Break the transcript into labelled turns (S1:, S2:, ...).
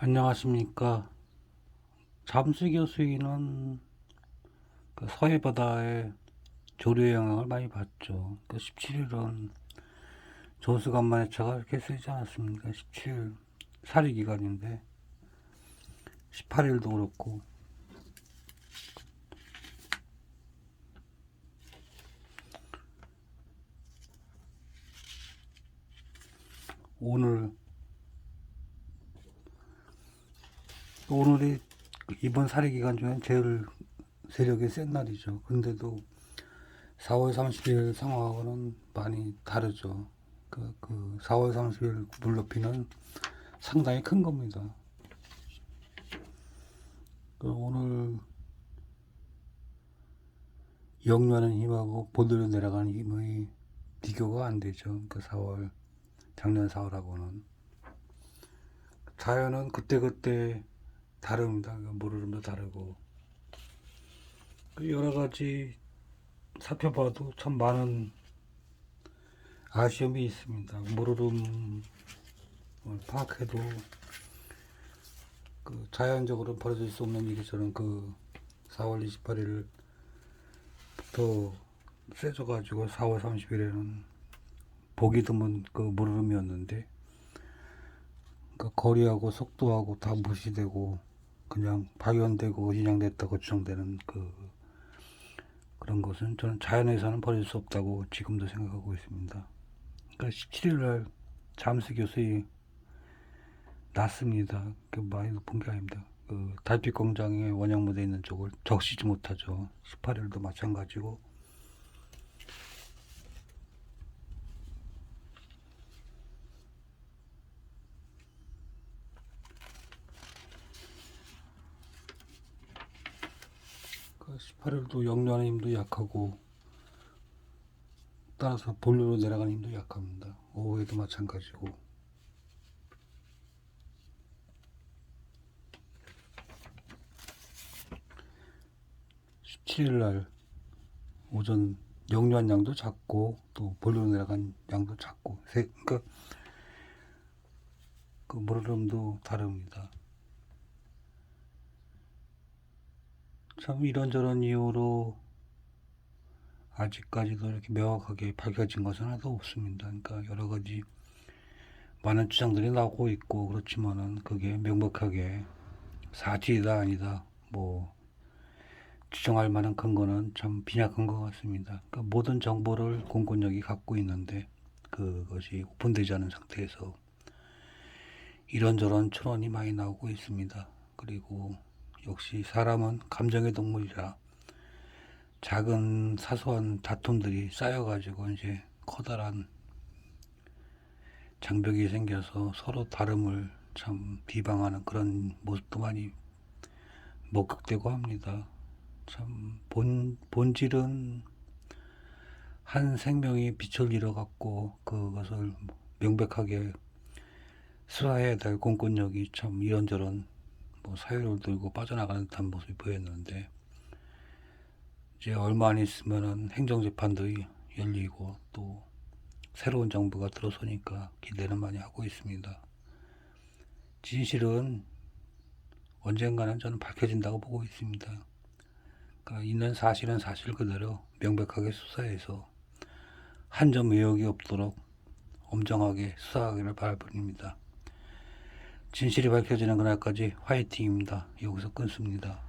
S1: 안녕하십니까. 잠수교 수위는 그 서해 바다에 조류의 영향을 많이 받죠. 그 17일은 조수간만의 차가 이렇게 세지 않았습니까? 17일 사리 기간인데 18일도 그렇고 오늘 오늘이 이번 사례 기간 중에 제일 세력이 센 날이죠. 근데도 4월 30일 상황하고는 많이 다르죠. 그, 그 4월 30일 물높이는 상당히 큰 겁니다. 그 오늘 영유하는 힘하고 보도로 내려가는 힘의 비교가 안 되죠. 그 4월 작년 4월하고는 자연은 그때그때 다릅니다. 그 물흐름도 다르고 그 여러 가지 살펴봐도 참 많은 아쉬움이 있습니다. 물흐름을 파악해도 그 자연적으로 벌어질 수 없는 일이 저는 그 4월 28일부터 세져가지고 4월 30일에는 보기 드문 그 물흐름이었는데 그 거리하고 속도하고 다 무시되고 그냥 발견되고 인양됐다고 주장되는 그 그런 것은 저는 자연에서는 버릴 수 없다고 지금도 생각하고 있습니다. 그러니까 17일 날 잠수 교수이 났습니다. 그 많이 높은 게 아닙니다. 그 달빛 공장의 원형 무대 있는 쪽을 적시지 못하죠. 18일도 마찬가지고 18일도 역류하는 힘도 약하고 따라서 본류로 내려가는 힘도 약합니다. 오후에도 마찬가지고 17일 날 오전 역류한 양도 작고 또 본류로 내려간 양도 작고 세, 그러니까 그 물흐름도 다릅니다. 참 이런저런 이유로 아직까지도 이렇게 명확하게 밝혀진 것은 하나도 없습니다. 그러니까 여러 가지 많은 주장들이 나오고 있고 그렇지만은 그게 명백하게 사실이다 아니다 뭐 주장할 만한 근거는 참 빈약한 것 같습니다. 그러니까 모든 정보를 공권력이 갖고 있는데 그것이 오픈되지 않은 상태에서 이런저런 추론이 많이 나오고 있습니다. 그리고 역시 사람은 감정의 동물이라 작은 사소한 다툼들이 쌓여가지고 이제 커다란 장벽이 생겨서 서로 다름을 참 비방하는 그런 모습도 많이 목격되고 합니다. 참 본, 본질은 한 생명이 빛을 잃어갖고 그것을 명백하게 수사해야 될 공권력이 참 이런저런 뭐 사유를 들고 빠져나가는 듯한 모습이 보였는데 이제 얼마 안 있으면은 행정재판도 열리고 또 새로운 정부가 들어서니까 기대는 많이 하고 있습니다. 진실은 언젠가는 저는 밝혀진다고 보고 있습니다. 그러니까 있는 사실은 사실 그대로 명백하게 수사해서 한 점 의혹이 없도록 엄정하게 수사하기를 바랄 뿐입니다. 진실이 밝혀지는 그날까지 화이팅입니다. 여기서 끊습니다.